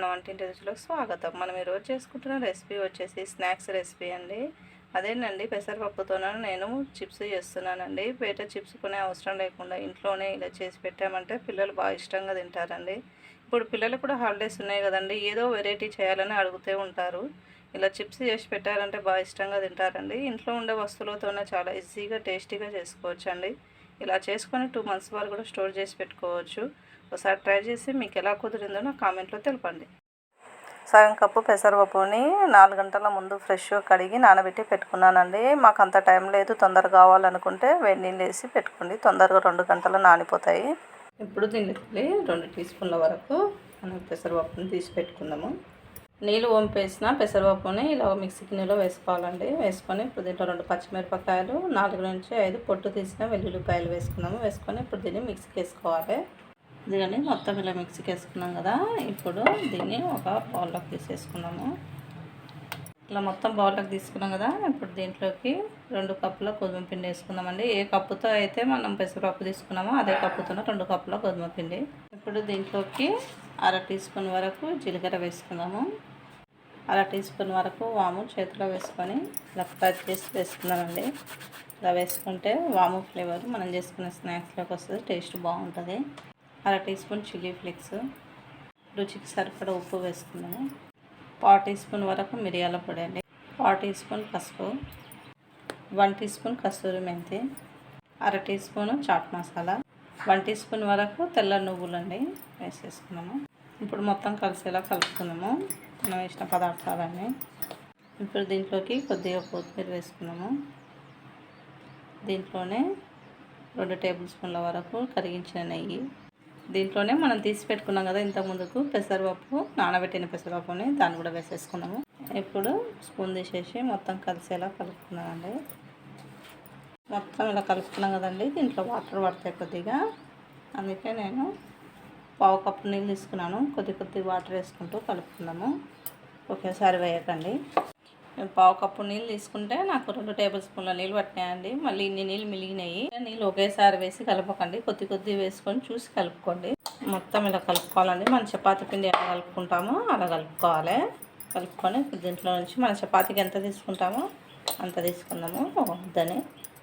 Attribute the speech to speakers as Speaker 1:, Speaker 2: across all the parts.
Speaker 1: మన వంటింటి రుచులకు స్వాగతం. మనం ఈరోజు చేసుకుంటున్న రెసిపీ వచ్చేసి స్నాక్స్ రెసిపీ అండి. అదేనండి పెసరపప్పుతోనే? నేను చిప్స్ చేస్తున్నానండి. బయట చిప్స్ కొనే అవసరం లేకుండా ఇంట్లోనే ఇలా చేసి పెట్టామంటే పిల్లలు బాగా ఇష్టంగా తింటారండి. ఇప్పుడు పిల్లలు కూడా హాలిడేస్ ఉన్నాయి కదండి ఏదో వెరైటీ చేయాలని అడుగుతూ ఉంటారు. ఇలా చిప్స్ చేసి పెట్టారంటే బాగా ఇష్టంగా తింటారండి. ఇంట్లో ఉండే వస్తువులతోనే చాలా ఈజీగా టేస్టీగా చేసుకోవచ్చండి. ఇలా చేసుకొని టూ మంత్స్ వరకు కూడా స్టోర్ చేసి పెట్టుకోవచ్చు. ఒకసారి ట్రై చేసి మీకు ఎలా కుదిరిందో నా కామెంట్లో తెలపండి. సగం కప్పు పెసరపప్పుని నాలుగు గంటల ముందు ఫ్రెష్గా కడిగి నానబెట్టి పెట్టుకున్నానండి. మాకు అంత టైం లేదు తొందరగా కావాలనుకుంటే వేడి నీళ్ళు వేసి పెట్టుకోండి. తొందరగా రెండు గంటలు నానిపోతాయి. ఇప్పుడు దీనికి రెండు టీ స్పూన్ల వరకు మనం పెసరపప్పుని తీసి పెట్టుకుందాము. నీళ్ళు వంపేసిన పెసరపప్పుని ఇలా మిక్సీ గిన్నెలో వేసుకోవాలండి. వేసుకొని ఇప్పుడు దీంట్లో రెండు పచ్చిమిరపకాయలు నాలుగు నుంచి ఐదు పొట్టు తీసిన వెల్లుల్లిపాయలు వేసుకున్నాము వేసుకొని ఇప్పుడు దీన్ని మిక్సీకి వేసుకోవాలి. ఇదిగండి మొత్తం ఇలా మిక్సీకి వేసుకున్నాం కదా. ఇప్పుడు దీన్ని ఒక బౌల్లోకి తీసేసుకున్నాము ఇలా మొత్తం బౌల్లోకి తీసుకున్నాం కదా. ఇప్పుడు దీంట్లోకి రెండు కప్పుల గోధుమ పిండి వేసుకుందామండి. ఏ కప్పుతో అయితే మనం పెసరపప్పు తీసుకున్నామో అదే కప్పుతో రెండు కప్పుల గోధుమ పిండి. ఇప్పుడు దీంట్లోకి అర టీ స్పూన్ వరకు జీలకర్ర వేసుకుందాము. అర టీ స్పూన్ వరకు వాము చేతిలో వేసుకొని ఇలా ఫ్రై చేసి వేసుకున్నామండి ఇలా వేసుకుంటే వాము ఫ్లేవర్ మనం చేసుకునే స్నాక్స్లోకి వస్తుంది టేస్ట్ బాగుంటుంది. అర టీ స్పూన్ చిల్లీ ఫ్లేక్స్ రుచికి సరిపడా ఉప్పు వేసుకున్నాము పావు టీ స్పూన్ వరకు మిరియాల పొడి అండి. పావు టీ స్పూన్ పసుపు one tea spoon kasuri methi అర tea spoon chaat masala one tea spoon వరకు తెల్ల నువ్వులండి వేసేసుకున్నాము ఇప్పుడు మొత్తం కలిసేలా కలుపుకున్నాము. మనం వేసిన పదార్థాలన్నీ ఇప్పుడు దీంట్లోకి కొద్దిగా కొత్తిమీర వేసుకున్నాము. దీంట్లోనే రెండు టేబుల్ స్పూన్ల వరకు కరిగించిన నెయ్యి దీంట్లోనే మనం తీసి పెట్టుకున్నాం కదా ఇంత ముందుకు పెసరపప్పు నానబెట్టిన పెసరపప్పుని దాన్ని కూడా వేసేసుకున్నాము. ఇప్పుడు స్పూన్ తీసేసి మొత్తం కలిసేలా కలుపుకున్నామండి మొత్తం ఇలా కలుపుకున్నాం కదండి దీంట్లో వాటర్ పడతాయి కొద్దిగా. అందుకే నేను పావు కప్పు నీళ్ళు తీసుకున్నాను. కొద్ది కొద్ది వాటర్ వేసుకుంటూ కలుపుకున్నాము ఒకేసారి వేయకండి. పావు కప్పు నీళ్ళు తీసుకుంటే నాకు రెండు టేబుల్ స్పూన్ల నీళ్ళు పట్టినాయండి. మళ్ళీ ఇన్ని నీళ్ళు మిలిగినాయి నీళ్ళు ఒకేసారి వేసి కలపకండి. కొద్ది కొద్ది వేసుకొని చూసి కలుపుకోండి. మొత్తం ఇలా కలుపుకోవాలండి. మన చపాతి పిండి ఎలా కలుపుకుంటామో అలా కలుపుకోవాలి. కలుపుకొని దీంట్లో నుంచి మన చపాతీకి ఎంత తీసుకుంటామో అంత తీసుకుందాము. వద్దని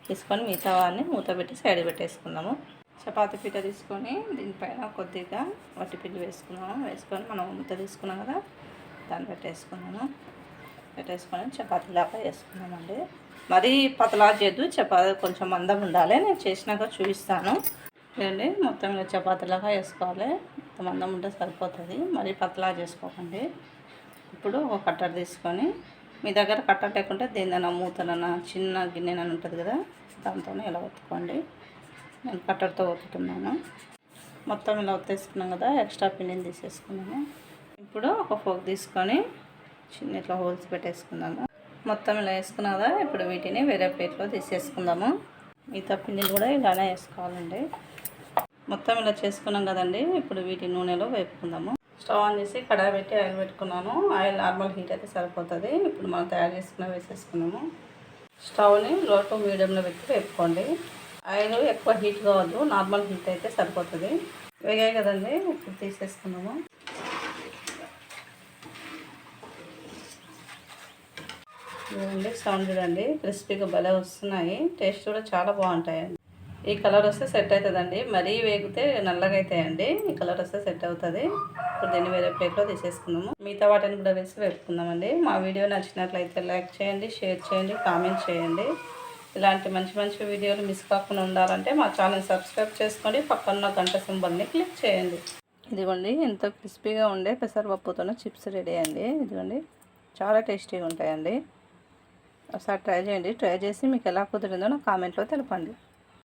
Speaker 1: తీసుకొని మిగతా వాడిని మూత పెట్టి సైడ్ పెట్టేసుకుందాము. చపాతీ పీట తీసుకొని దీనిపైన కొద్దిగా వట్టి పిండి వేసుకున్నాము వేసుకొని మనం మూత తీసుకున్నాం కదా దాన్ని పెట్టేసుకున్నాము పెట్టేసుకొని చపాతీలాగా వేసుకున్నామండి మరీ పతలా చేయద్దు చపాతీ కొంచెం మందం ఉండాలి. నేను చేసినాక చూపిస్తాను. చూడండి మొత్తం ఇలా చపాతీలాగా వేసుకోవాలి. ఇంత మందం ఉంటే సరిపోతుంది. మరీ పతలా చేసుకోకండి. ఇప్పుడు ఒక కట్టర్ తీసుకొని మీ దగ్గర కట్టర్ లేకుంటే దేనిదైనా మూతనన్నా చిన్న గిన్నెనని ఉంటుంది కదా దాంతోనే ఇలా ఒత్తుకోండి. నేను కట్టర్తో ఒత్తుతున్నాను. మొత్తం ఇలా ఒత్తేసుకున్నాం కదా ఎక్స్ట్రా పిండిని తీసేసుకున్నాను. ఇప్పుడు ఒక ఫోక్ తీసుకొని చిన్న ఇట్లా హోల్స్ పెట్టేసుకుందాము. మొత్తం ఇలా వేసుకున్నా కదా ఇప్పుడు వీటిని వేరే ప్లేట్లో తీసేసుకుందాము. మిగతా పిండిని కూడా ఇలానే వేసుకోవాలండి. మొత్తం ఇలా చేసుకున్నాం కదండి ఇప్పుడు వీటి నూనెలో వేపుకుందాము. స్టవ్ ఆన్ చేసి కడాయి పెట్టి ఆయిల్ పెట్టుకున్నాను. ఆయిల్ నార్మల్ హీట్ అయితే సరిపోతుంది. ఇప్పుడు మనం తయారు చేసుకున్న వేసేసుకున్నాము స్టవ్ని లో టు మీడియంలో పెట్టి వేపుకోండి. ఆయిల్ ఎక్కువ హీట్ కావద్దు నార్మల్ హీట్ అయితే సరిపోతుంది. వేగాయి కదండి ఇప్పుడు తీసేసుకున్నాము చూడండి సౌండ్ చూడండి క్రిస్పీగా భలే వస్తున్నాయి. టేస్ట్ కూడా చాలా బాగుంటాయండి. ఈ కలర్ వస్తే సెట్ అవుతుందండి. మరీ వేగితే నల్లగా అవుతాయండి. ఈ కలర్ వస్తే సెట్ అవుతుంది. ఇప్పుడు దీన్ని వేరే ప్లేట్లో తీసేసుకుందాము. మిగతా వాటిని కూడా వేసి వేపుకుందామండి. మా వీడియో నచ్చినట్లయితే లైక్ చేయండి షేర్ చేయండి కామెంట్ చేయండి. ఇలాంటి మంచి మంచి వీడియోలు మిస్ కాకుండా ఉండాలంటే మా ఛానల్ సబ్స్క్రైబ్ చేసుకోండి. పక్కన గంట సింబల్ని క్లిక్ చేయండి. ఇదిగోండి ఎంతో క్రిస్పీగా ఉండే పెసరపప్పుతోనే చిప్స్ రెడీ అండి ఇదిగోండి చాలా టేస్టీగా ఉంటాయండి. ఒకసారి ట్రై చేయండి. ట్రై చేసి మీకు ఎలా కుదిరిందో నాకు కామెంట్లో తెలపండి.